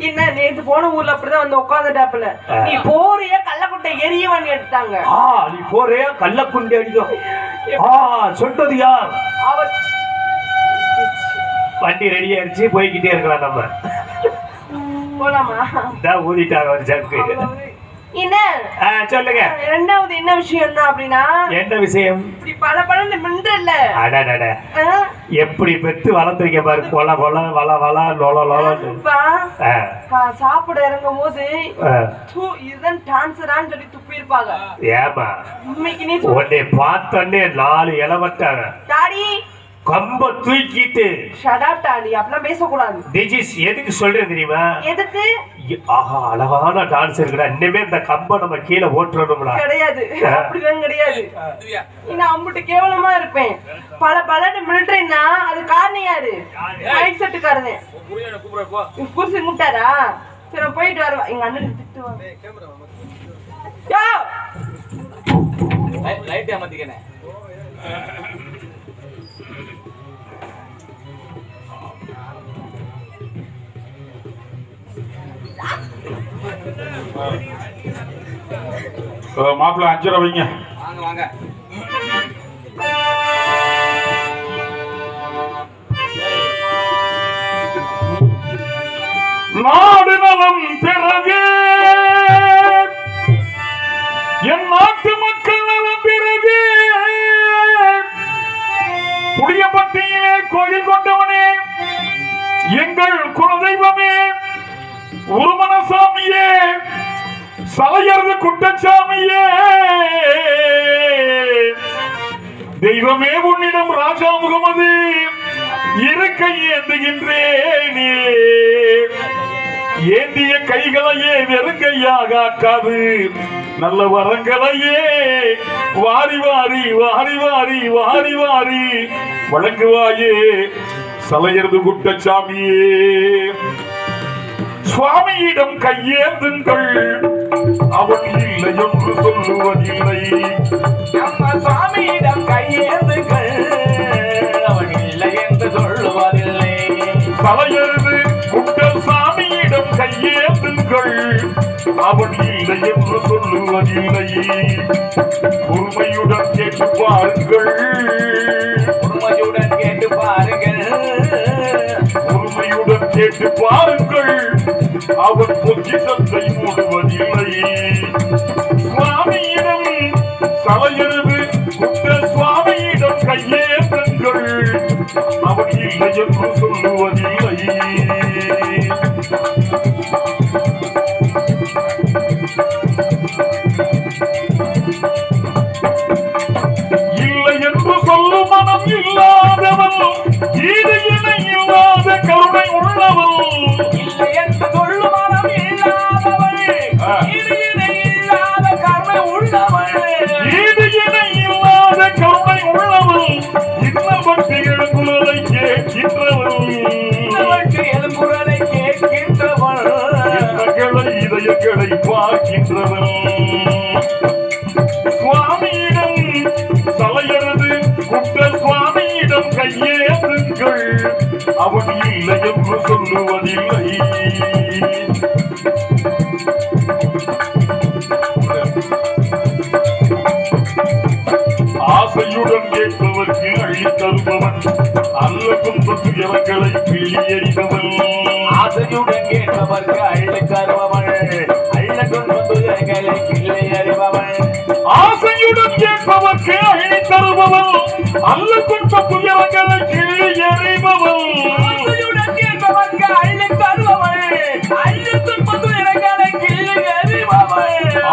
என்ன நேத்து போன ஊர்ல அப்படிதான் வந்து உட்காந்துட்டாப்புல நீ போறிய கள்ளக்குட்டை எரியவான்னு எடுத்தாங்க ஆ நீ போறே கள்ளக்குண்டி அடிக்கும் ஆ சொல்றது யார்? அவர். வண்டி ரெடி ஆயிடுச்சு போய்கிட்டே இருக்கலாம் நம்ம. போலாமா? ஊதிட்டாங்க ஒரு ஜக்கு. சொல்லுங்க. ரெண்டாவது என்ன விஷயம் என்ன அப்படின்னா என்ன விஷயம்? இப்படி பல பழம் மின்றல்ல. அடடட எப்படி பெத்து வளர்த்துருக்க பாரு கொல கொல வள வள லொல ஆ, சாப்பிட இறங்கும் போது இதுதான் டான்சரான்னு சொல்லி துப்பி இருப்பாங்க ஏமா உண்மைக்கு நீ உன்னை பார்த்தோன்னே நாலு இளவட்டாங்க டாடி கம்ப தூக்கிட்டு. Shut up daddy. அப்படிலாம் பேசக்கூடாது. திஜிஸ் எதுக்கு சொல்றேன் தெரியுமா? எதுக்கு? ஆஹா அழகான டான்ஸ் இருக்குடா. இனிமே இந்த கம்ப நம்ம கீழே ஓட்டுறோம்டா கிடையாது. அப்படிலாம் கிடையாது. நான் அம்புட்டு கேவலமா இருப்பேன். பல பலன்னு மிலிட்டரினா அது காரணம் யாரு? மைக் செட்டுக்காரனே புருஷன் கூப்பிட்டாரா? சரி நான் போயிட்டு வருவா. எங்க அண்ணன் திட்டுவாங்க! லைட் ஏமாத்திக்கனே மாப்பிள்ள அஞ்சு ரூபா வைங்க. வாங்க வாங்க. தெய்வமே உன்னிடம் ராஜா முகமது. இருக்கை ஏந்துகின்றேனே ஏந்திய கைகளையே வெறுங்கையாக ஆக்காது. நல்ல வரங்களையே வாரி வாரி வாரி வாரி வாரி வாரி வழங்குவாயே சலையறது குட்டச்சாமியே. சுவாமியிடம் கையேந்துங்கள். அவன் இல்லை என்று சொல்லுவதில்லை நம்ம சுவாமியிடம் கையேந்துகள் அவன் இல்லை என்று சொல்லுவதில்லை தலையெழுது உங்கள் சாமியிடம் கையேந்துங்கள் அவன் இல்லை என்று சொல்லுவதில்லை பொறுமையுடன் கேட்டு பாருங்கள் உண்மையுடன் கேட்டு பாருங்கள் பொறுமையுடன் கேட்டு பாருங்கள் அவர் பொக்கிசத்தை மூடுவதில்லை. சுவாமியிடம் தலையெழுது இவங்களை கிள்ளி எறிபவன் ஆசையுடன் கேட்பவர்க்கு அள்ளி தருபவன். அள்ள துன்பத்துயர்களை கிள்ளை அறிபவன் ஆசையுடன் கேட்பவர்க்கு அள்ளி தருபவன். அல்ல துன்ப துயரங்களை கிள்ளி எறிபவன் ஆசையுடன் கேட்பவர்க்கு அள்ளி கிள்ளை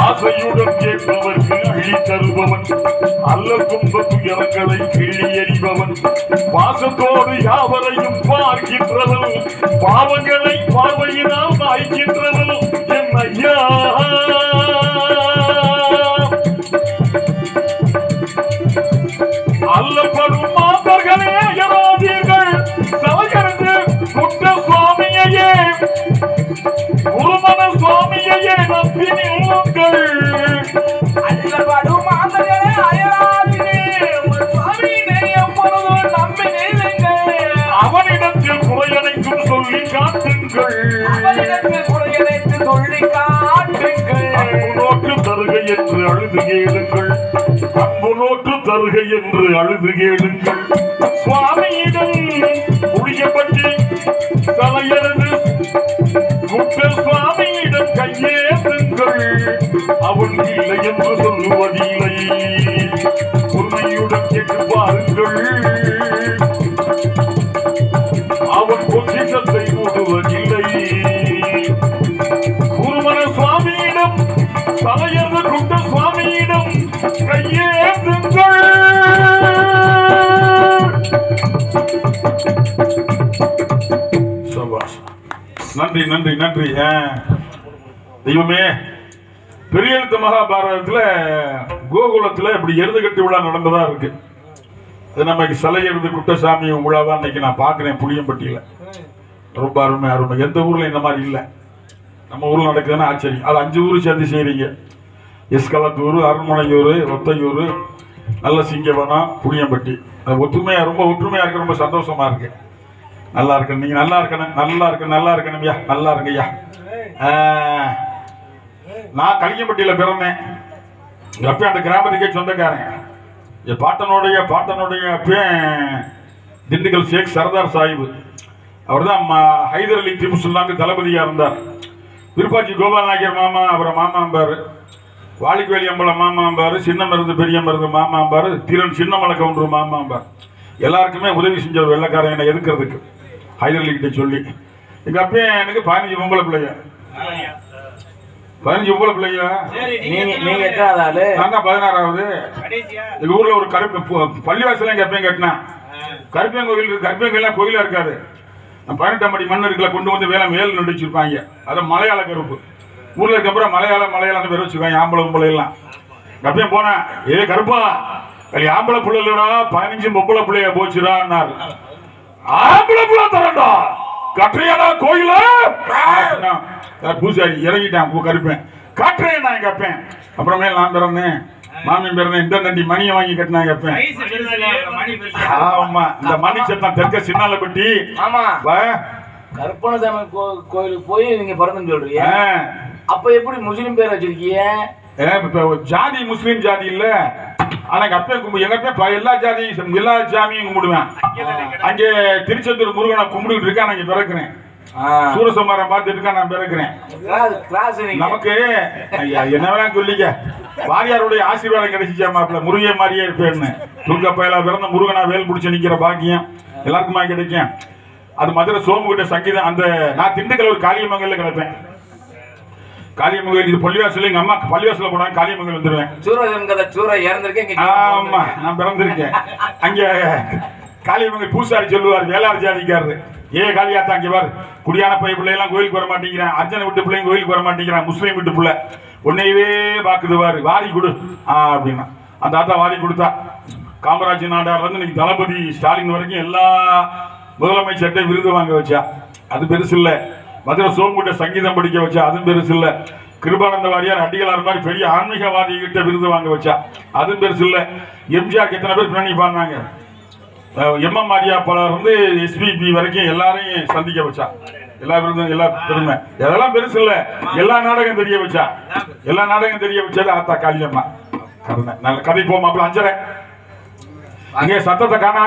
ஆசையுடன் கேட்பவர்க்கு அள்ளி தருபவன் அல்ல துன்ப துயரங்களை கிள்ளி எறிபவன். பாசத்தோடு யாவரையும் பார்க்கின்றவன் பாவங்களை பார்வையினால் மாய்க்கின்றவன் என் ஐயா. அல்லப்படும் மாந்தர்களே சுவாமியையே. அழுது கேளுங்கள் அன்பு நோற்று தருகை என்று அழுது கேளுங்கள் சுவாமியிடம் புளியப்பட்டி தலையறது குட்ட சுவாமியிடம் கையேந்துங்கள் அவன் இல்லை என்று சொல்லுவதில்லை. உண்மையுடன் கேட்டு பாருங்கள் நன்றி நன்றி நன்றி. ஆ. தெய்வமே பெரிய எழுத்து கோகுலத்தில் இப்படி எருதுகட்டி விழா நடந்ததாக இருக்கு. அது நமக்கு சிலை எழுது குட்டசாமி விழாவா இன்னைக்கு நான் பார்க்குறேன் புளியம்பட்டியில். ரொம்ப அருமை அருமை. எந்த ஊரில் இந்த மாதிரி இல்லை. நம்ம ஊரில் நடக்குதுன்னா ஆச்சரியம். அது அஞ்சு ஊர் சேர்ந்து செய்கிறீங்க எஸ்கலத்தூர் அருண்மனையூர் ஒத்தையூர் நல்ல சிங்கவனம் புளியம்பட்டி. அது ஒற்றுமையாக ரொம்ப ஒற்றுமையாக இருக்குது ரொம்ப சந்தோஷமாக இருக்குது நல்லா இருக்கணும். நீங்க நல்லா இருக்கணும். நல்லா இருக்கணும். நல்லா இருக்கணும் ஐயா. நல்லா இருங்க நான் கலிங்கம்பட்டியில பிறந்தேன். எங்க அந்த கிராமத்துக்கே சொந்தக்காரன். என் பாட்டனுடைய பாட்டனுடைய அப்பயும் திண்டுக்கல் ஷேக் சர்தார் சாஹிப். அவர் தான் ஹைதர் அலி திப்பு சுல்தானுக்கு தளபதியாக இருந்தார். விருப்பாச்சி கோபால் நாயக்கர் மாமா அப்புறம் மாமாம்பார் வாலிக்குவேலி அம்பலம் மாமாம்பார் சின்ன மருந்து பெரிய மருந்து மாமாம்பார் தீரன் சின்னமலை கவுண்டர் மாமாம்பார் எல்லாருக்குமே உதவி செஞ்சவர் வெள்ளக்காரன் என்னை எதுக்கிறதுக்கு. ஹைதர் அலி கிட்ட சொல்லி. எங்கள் அப்பன் எனக்கு பதினஞ்சு பொம்பளை பிள்ளைங்க. பதினஞ்சு பொம்பளை பிள்ளைங்க. நீங்க நான் தான் பதினாறாவது. எங்க ஊர்ல ஒரு கருப்பு பு- பள்ளிவாசல எங்க அப்பையும் கட்டினேன் கருப்பியன் கோயில் இருக்கு கருப்பியன் கோயிலாம் கோயிலா இருக்காது. நான் பதினெட்டாம் படி மண் இருக்குல்ல கொண்டு வந்து வேலை வேல் நடிச்சிருப்பாங்க அது மலையாள கருப்பு. ஊர்ல இருக்க அப்புறம் மலையாள மலையாளம் பேர் வச்சிருக்காங்க ஆம்பளை பொம்பளை எல்லாம். அப்பையும் போனேன் ஏ கருப்பா அது ஆம்பளை பிள்ளை இல்லடா பதினஞ்சு பொம்பளை பிள்ளைய போச்சுடான்னாரு ஆம்பளை தரண்டா கட்டுறியாடா கோயில. பூசாரி இறங்கிட்டான் பூ கருப்பேன். காட்டுறேன் நான் அப்பேன் அப்புறமே நான் பிறந்தேன். மாமியம் இந்த தண்டி மணியை வாங்கி கட்டினா அப்பேன் ஆமா. இந்த மணி சத்தம் தெற்க சின்னாலப்பட்டி ஆமா. வா. கருப்பணசாமி கோ- கோயிலுக்கு போய் நீங்க பிறந்துன்னு சொல்றீங்க. அப்ப எப்படி முஸ்லிம் பேர் வச்சிருக்கீங்க? இப்ப ஜாதி முஸ்லீம் ஜாதி இல்ல. ஆனா எங்க அப்பா கும்பு எங்க அப்பா ப- எல்லா ஜாதியும் எல்லா சாமியும் கும்பிடுவேன். அங்கே திருச்செந்தூர் முருகனை கும்பிட்டுட்டு இருக்கேன் நான் பிறக்கிறேன். சூரசம்மாரம் பார்த்துட்டு இருக்கேன் நான் பிறக்கிறேன். நமக்கு ஐயா, என்ன வேணா சொல்லிக்க வாரியாருடைய ஆசீர்வாதம் கிடைச்சிச்சா மாப்பிள்ள? முருகன் மாதிரியே இருப்பேன்னு. துர்க்க பயலா பிறந்த முருகனா வேல் பிடிச்சு நிக்கிற பாக்கியம் எல்லாருக்குமா கிடைக்கும். அது மதுரை சோமுகிட்ட சங்கீதம் அந்த நான் திண்டுக்கல் ஒரு காளியமங்கல்ல கிடப்பேன். காளியமங்கல் இது பள்ளிவாசல் எங்க அம்மா பள்ளிவாசல போனாங்க காளியமங்கல் வந்துருவேன். சூரஜன் கதை சூர இறந்திருக்கேன் ஆமா நான் பிறந்திருக்கேன். அங்க காளியம்மன் பூசாரி சொல்லுவார் வேளாண் ஜாதிக்காரரு. ஏ காளியாத்தா அங்க பாரு. குடியான பைய பிள்ளை எல்லாம் கோயிலுக்கு வர மாட்டேங்கிறான். அர்ஜன விட்டு பிள்ளைங்க கோயிலுக்கு வர மாட்டேங்கிறான். முஸ்லீம் விட்டு பிள்ளை. உன்னையவே பாக்குது பாரு வாரி கொடு. அப்படின்னா. அந்த ஆத்தா வாரி கொடுத்தா. காமராஜ் நாடார்ல இருந்து இன்னைக்கு தளபதி ஸ்டாலின் வரைக்கும் எல்லா முதலமைச்சர்கிட்ட விருது வாங்க வச்சா. அது பெருசு இல்ல. மதுரை சோம்புட்ட சங்கீதம் படிக்க வச்சா அதுவும் பெருசு இல்ல. கிருபானந்த வாரியார் அடிகளார் மாதிரி பெரிய ஆன்மீகவாதி கிட்ட விருது வாங்க வச்சா அதுவும் பெருசு இல்ல. எம்ஜிஆர் எத்தனை பேர் பின்னணி பாடினாங்க? எம்எம் ஆரியா பலர் வந்து எஸ்பிபி வரைக்கும் எல்லாரையும் சந்திக்க வச்சா. எல்லா விருதும் எல்லா பெருமை. அதெல்லாம் பெருசு இல்ல. எல்லா நாடகம் தெரிய வச்சா. எல்லா நாடகம் தெரிய வச்சது ஆத்தா காளியம்மா. கருணை நல்ல கதை போமா மாப்பிள்ள அஞ்சரை. அங்கே சத்தத்தை காணா.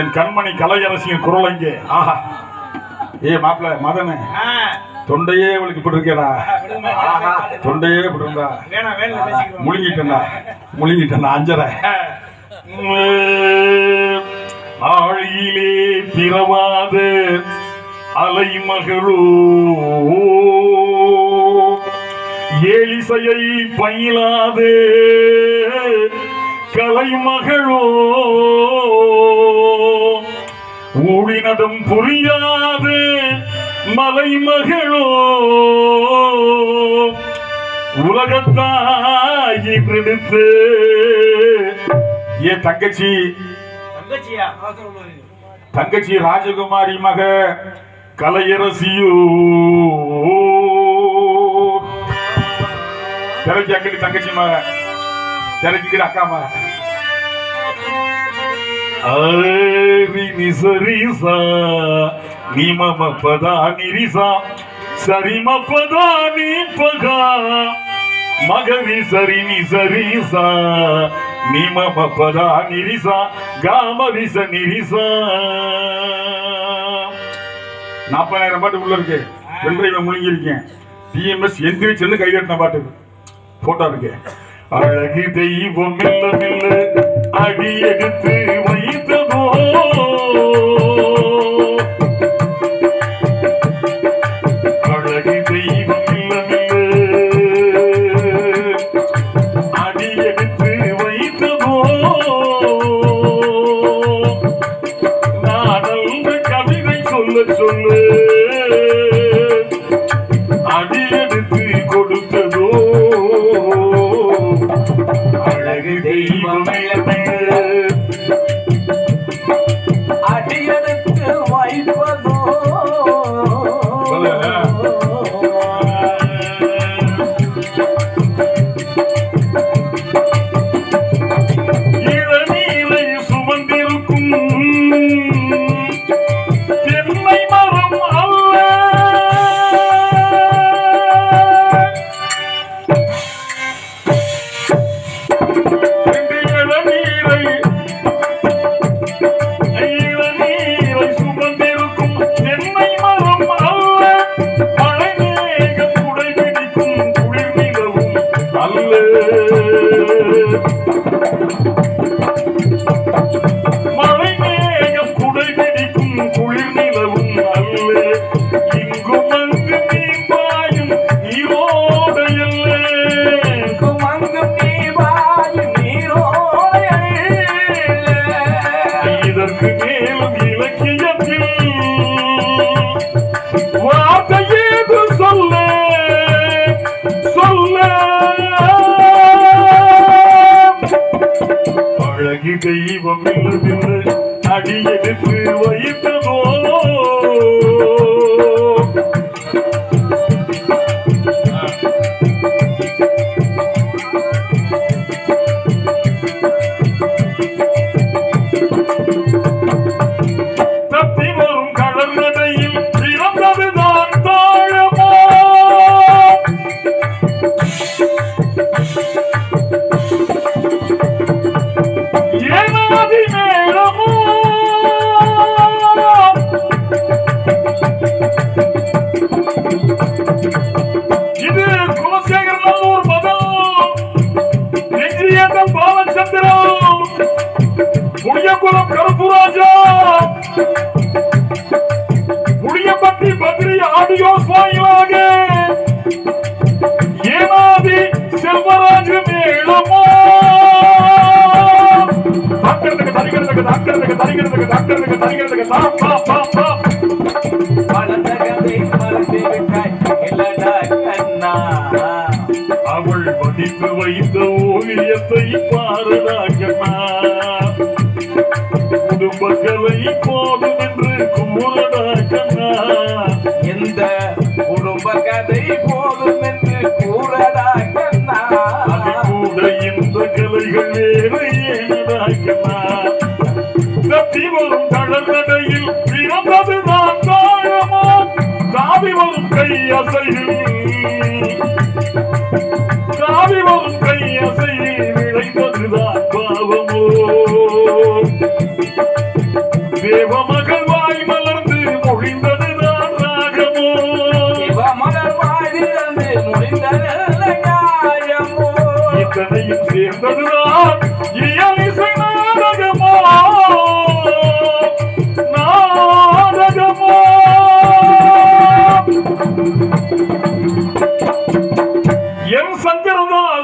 என் கண்மணி கலையரசியின் குரல் அங்கே ஆஹா. ஏ மாப்பிள்ள மதனு தொண்டையே இவளுக்கு இப்படி இருக்கேடா தொண்டையே இப்படி இருந்தா முழுங்கிட்டேன்டா. முழுங்கிட்டேன்டா அஞ்சரை. ஆழியிலே பிறவாத அலைமகளோ. ஏலிசையை பயிலாத கலைமகளோ. ஊழினதும் புரியாத. மலைமகளோ. உலகத்தாய் எடுத்து ஏ தங்கச்சி. தங்கச்சி ராஜகுமாரி மக கலையரசியோ. திரைக்கு அக்கடி தங்கச்சி மக. திரைக்கு அக்கா மக. నిసరిసా నీ మమ పదా నిరిసా సరి మపదా నీ పగా మగరి సరి నిసరిసా నీ మమ పదా నిరిసా గామరిస నిరిసా நாற்பதாயிரம் பாட்டு உள்ள இருக்கு. வெள்ளையில முழுங்கியிருக்கேன். டிஎம்எஸ் எந்திரிச்சுன்னு கை கட்டின பாட்டு போட்டா இருக்கேன் அழகு தெய்வம் மெல்ல மெல்ல அடி எடுத்து Senhor. வைத்து விட்டாய் இல்லடா கண்ணா அவள் மதிப்பு வைத்த ஓவியத்தை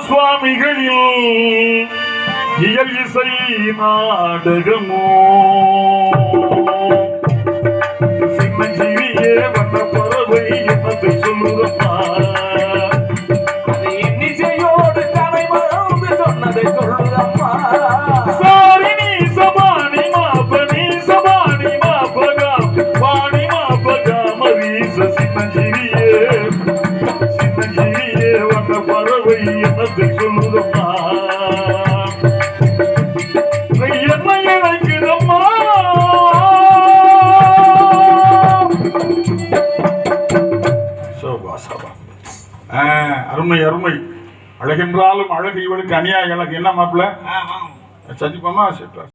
சுவாமிகளில் இயல் இசை நாடகமோ. சின்னஞ்சிவியே வண்ண பறவை என்னத்தை சொல்லுதப்பா அநியாய அழகு என்ன மாப்பிள்ள? சந்திப்போமா சரி